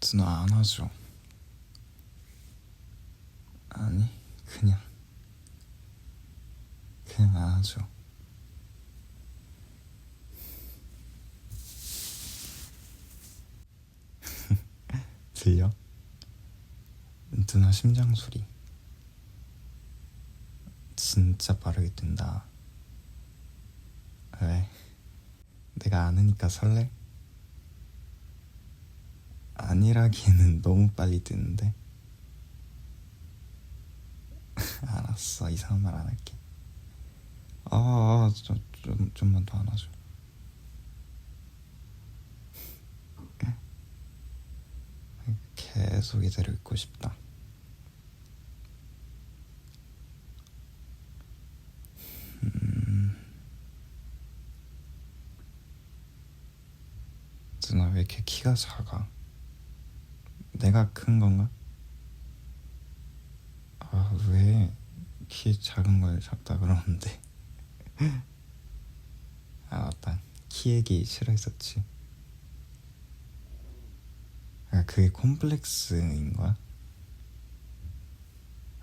누나 안아줘 아니 그냥 그냥 안아줘 들려? 누나 심장 소리 진짜 빠르게 뛴다 왜? 내가 아느니까 설레? 아니라기에는 너무 빨리 뛰는데 알았어 이상한 말 안 할게 아, 아 저, 좀, 좀만 더 안아줘 계속 이대로 있고 싶다 음. 누나 왜 이렇게 키가 작아? 내가 큰 건가? 아, 왜 키 작은 걸 작다 그러는데? 아, 맞다. 키 얘기 싫어했었지. 아, 그게 콤플렉스인 거야?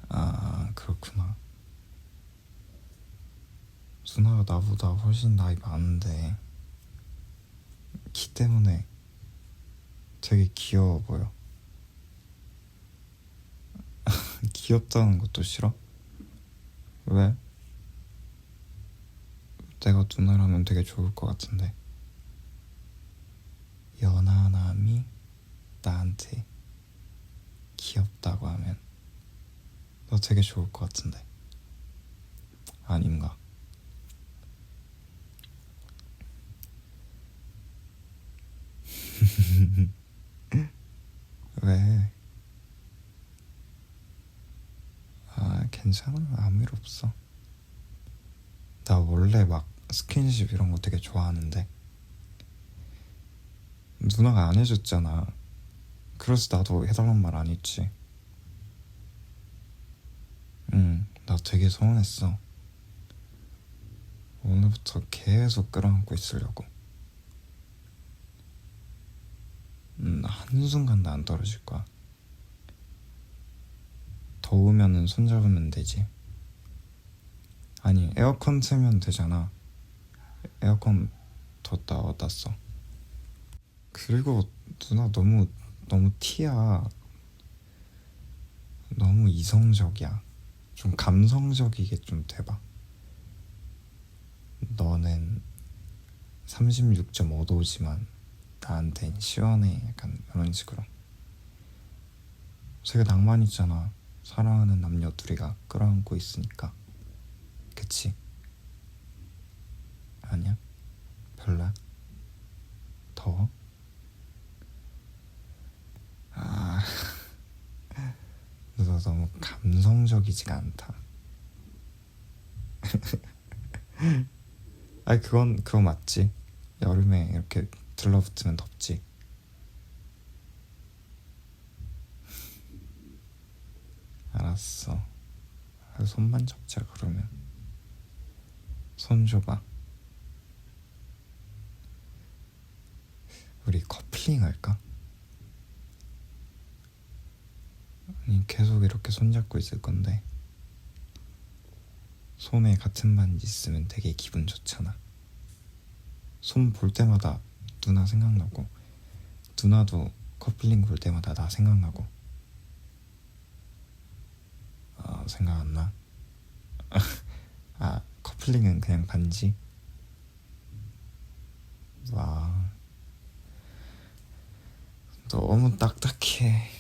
아, 그렇구나. 누나가 나보다 훨씬 나이 많은데, 키 때문에 되게 귀여워 보여. 귀엽다는 것도 싫어? 왜? 내가 누나라면 되게 좋을 것 같은데. 연하남이 나한테 귀엽다고 하면 너 되게 좋을 것 같은데. 아닌가? 왜? 아, 괜찮아. 아무 일 없어. 나 원래 막 스킨십 이런 거 되게 좋아하는데. 누나가 안 해줬잖아. 그래서 나도 해달란 말 안 했지. 응, 나 되게 서운했어. 오늘부터 계속 끌어안고 있으려고. 음, 한순간도 안 떨어질 거야. 더우면은 손 잡으면 되지. 아니, 에어컨 틀면 되잖아. 에어컨 뒀다 써. 그리고 누나 너무 너무 티야. 너무 이성적이야. 좀 감성적이게 좀 돼봐. 너는 36.5도지만 나한텐 시원해. 약간 그런 식으로. 되게 낭만 있잖아. 사랑하는 남녀 둘이가 끌어안고 있으니까. 그치? 아니야? 별로야? 더워? 아, 너 너무 감성적이지가 않다. 아니 그건 그거 맞지. 여름에 이렇게 들러붙으면 덥지. 알았어. 아, 손만 잡자 그러면. 손 줘봐. 우리 커플링 할까? 아니 계속 이렇게 손잡고 있을 건데 손에 같은 반지 있으면 되게 기분 좋잖아. 손 볼 때마다 누나 생각나고 누나도 커플링 볼 때마다 나 생각나고 아 생각 안 나? 아 커플링은 그냥 반지? 와 너무 딱딱해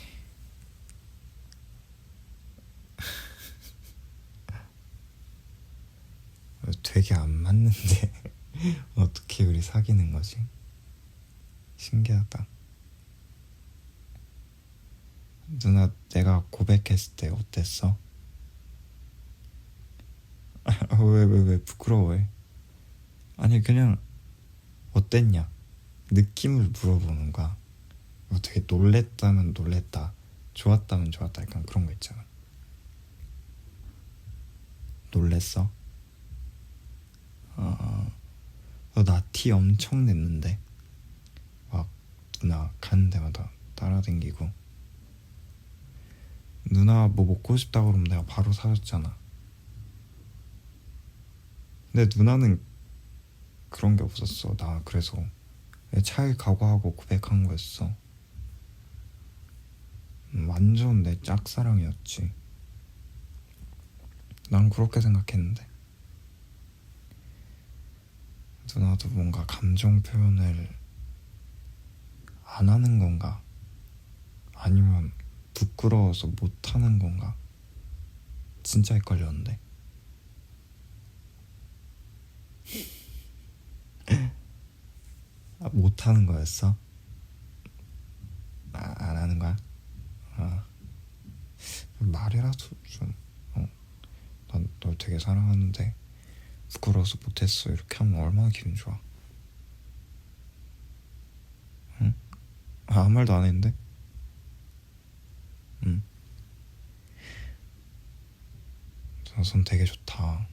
되게 안 맞는데 어떻게 우리 사귀는 거지? 신기하다. 누나 내가 고백했을 때 어땠어? 왜 왜 왜 부끄러워해? 아니 그냥 어땠냐? 느낌을 물어보는 거야. 뭐 되게 놀랬다면 놀랬다, 좋았다면 좋았다 약간 그런 거 있잖아. 놀랬어? 어, 나티 엄청 냈는데 막 누나 가는 데마다 따라댕기고 누나 뭐 먹고 싶다 그러면 내가 바로 사줬잖아 근데 누나는 그런 게 없었어 나 그래서 차에 각오하고 고백한 거였어 음, 완전 내 짝사랑이었지 난 그렇게 생각했는데 누나도 뭔가 감정 표현을 안 하는 건가? 아니면 부끄러워서 못 하는 건가? 진짜 헷갈렸는데. 아, 못 하는 거였어? 아, 안 하는 거야? 아. 말이라도 좀, 어. 난널 되게 사랑하는데 부끄러워서 못했어. 이렇게 하면 얼마나 기분 좋아. 응? 아, 아무 말도 안 했는데? 응. 저손 되게 좋다.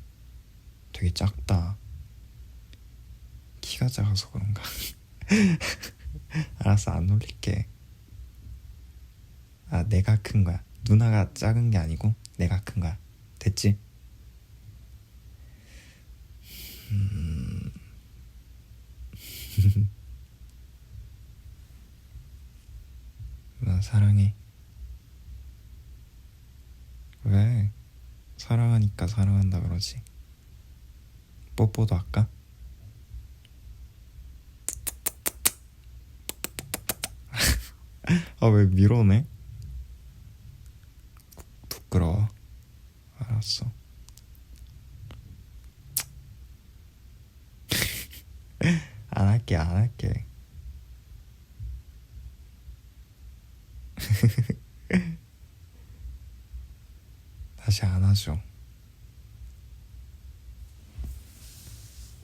되게 작다. 키가 작아서 그런가? 알았어, 안 놀릴게. 아, 내가 큰 거야. 누나가 작은 게 아니고 내가 큰 거야. 됐지? 음. 나 사랑해. 왜? 사랑하니까 사랑한다 그러지. 뽀뽀도 할까? 아, 왜 밀어내? 부끄러워. 알았어. 안 할게, 안 할게. 다시 안아줘.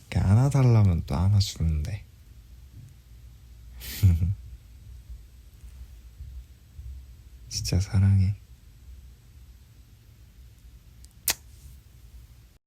이렇게 안아달라면 또 안아주는데. 진짜 사랑해.